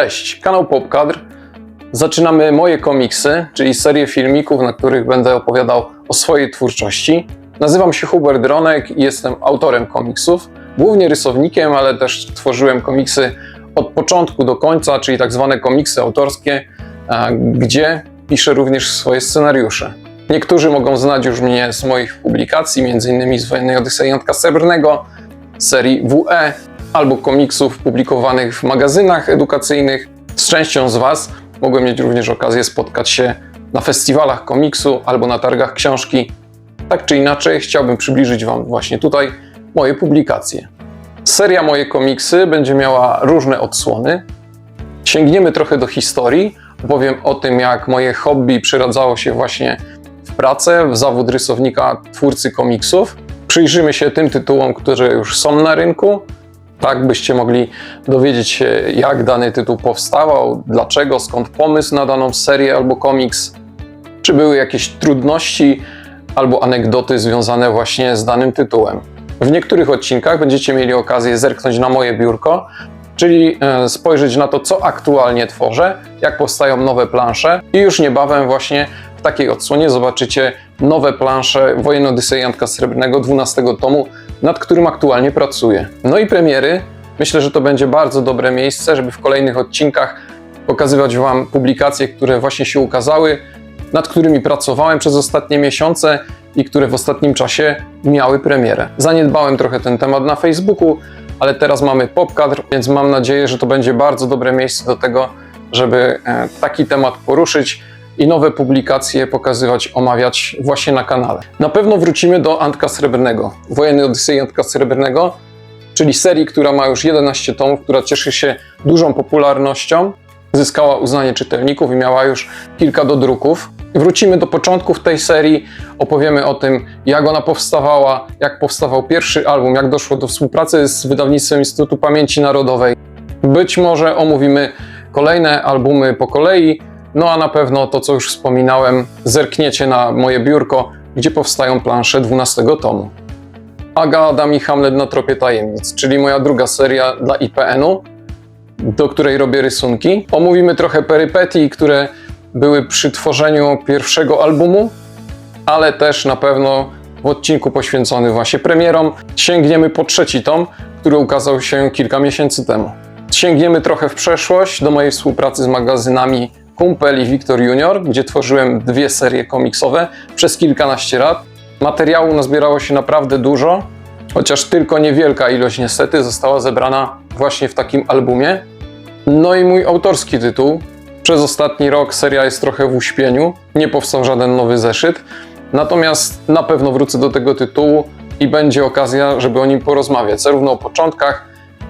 Cześć, kanał Popkadr. Zaczynamy moje komiksy, czyli serię filmików, na których będę opowiadał o swojej twórczości. Nazywam się Hubert Dronek i jestem autorem komiksów, głównie rysownikiem, ale też tworzyłem komiksy od początku do końca, czyli tak zwane komiksy autorskie, gdzie piszę również swoje scenariusze. Niektórzy mogą znać już mnie z moich publikacji, m.in. z Wojennej Odysei Jątka Srebrnego, serii WE albo komiksów publikowanych w magazynach edukacyjnych. Z częścią z Was mogłem mieć również okazję spotkać się na festiwalach komiksu albo na targach książki. Tak czy inaczej, chciałbym przybliżyć Wam właśnie tutaj moje publikacje. Seria Moje komiksy będzie miała różne odsłony. Sięgniemy trochę do historii, opowiem o tym, jak moje hobby przeradzało się właśnie w pracę, w zawód rysownika, twórcy komiksów. Przyjrzymy się tym tytułom, które już są na rynku, tak byście mogli dowiedzieć się, jak dany tytuł powstawał, dlaczego, skąd pomysł na daną serię albo komiks, czy były jakieś trudności albo anegdoty związane właśnie z danym tytułem. W niektórych odcinkach będziecie mieli okazję zerknąć na moje biurko, czyli e, spojrzeć na to, co aktualnie tworzę, jak powstają nowe plansze i już niebawem właśnie w takiej odsłonie zobaczycie nowe plansze Wojen Odysei Jantka Srebrnego 12 tomu, nad którym aktualnie pracuję. No i premiery. Myślę, że to będzie bardzo dobre miejsce, żeby w kolejnych odcinkach pokazywać Wam publikacje, które właśnie się ukazały, nad którymi pracowałem przez ostatnie miesiące i które w ostatnim czasie miały premierę. Zaniedbałem trochę ten temat na Facebooku, ale teraz mamy popkadr, więc mam nadzieję, że to będzie bardzo dobre miejsce do tego, żeby e, taki temat poruszyć i nowe publikacje pokazywać, omawiać właśnie na kanale. Na pewno wrócimy do Antka Srebrnego, Wojenny Odysei Antka Srebrnego, czyli serii, która ma już 11 tomów, która cieszy się dużą popularnością, zyskała uznanie czytelników i miała już kilka dodruków. Wrócimy do początków tej serii, opowiemy o tym, jak ona powstawała, jak powstawał pierwszy album, jak doszło do współpracy z wydawnictwem Instytutu Pamięci Narodowej. Być może omówimy kolejne albumy po kolei, no a na pewno to, co już wspominałem, zerkniecie na moje biurko, gdzie powstają plansze 12 tomu. Aga, Adam i Hamlet na tropie tajemnic, czyli moja druga seria dla IPN-u, do której robię rysunki. Omówimy trochę perypetii, które były przy tworzeniu pierwszego albumu, ale też na pewno w odcinku poświęcony właśnie premierom sięgniemy po trzeci tom, który ukazał się kilka miesięcy temu. Sięgniemy trochę w przeszłość do mojej współpracy z magazynami Kumpel i Wiktor Junior, gdzie tworzyłem dwie serie komiksowe przez kilkanaście lat. Materiału nazbierało się naprawdę dużo, chociaż tylko niewielka ilość niestety została zebrana właśnie w takim albumie. No i mój autorski tytuł. Przez ostatni rok seria jest trochę w uśpieniu, nie powstał żaden nowy zeszyt, natomiast na pewno wrócę do tego tytułu i będzie okazja, żeby o nim porozmawiać, zarówno o początkach,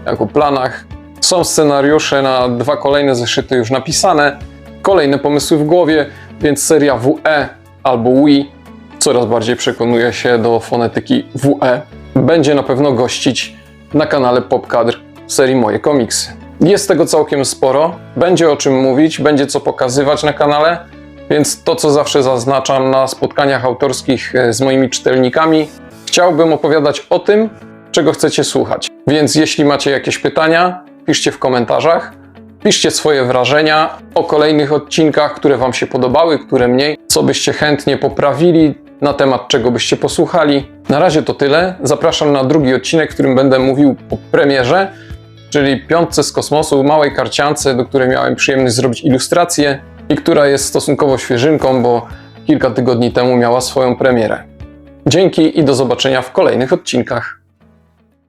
jak o planach. Są scenariusze na dwa kolejne zeszyty już napisane, kolejne pomysły w głowie, więc seria WE albo WI coraz bardziej przekonuje się do fonetyki WE. Będzie na pewno gościć na kanale Popkadr serii Moje Komiksy. Jest tego całkiem sporo, będzie o czym mówić, będzie co pokazywać na kanale, więc to, co zawsze zaznaczam na spotkaniach autorskich e, z moimi czytelnikami, chciałbym opowiadać o tym, czego chcecie słuchać. Więc jeśli macie jakieś pytania, piszcie w komentarzach. Piszcie swoje wrażenia o kolejnych odcinkach, które Wam się podobały, które mniej, co byście chętnie poprawili, na temat czego byście posłuchali. Na razie to tyle. Zapraszam na drugi odcinek, w którym będę mówił po premierze, czyli piątce z kosmosu, małej karciance, do której miałem przyjemność zrobić ilustrację i która jest stosunkowo świeżynką, bo kilka tygodni temu miała swoją premierę. Dzięki i do zobaczenia w kolejnych odcinkach.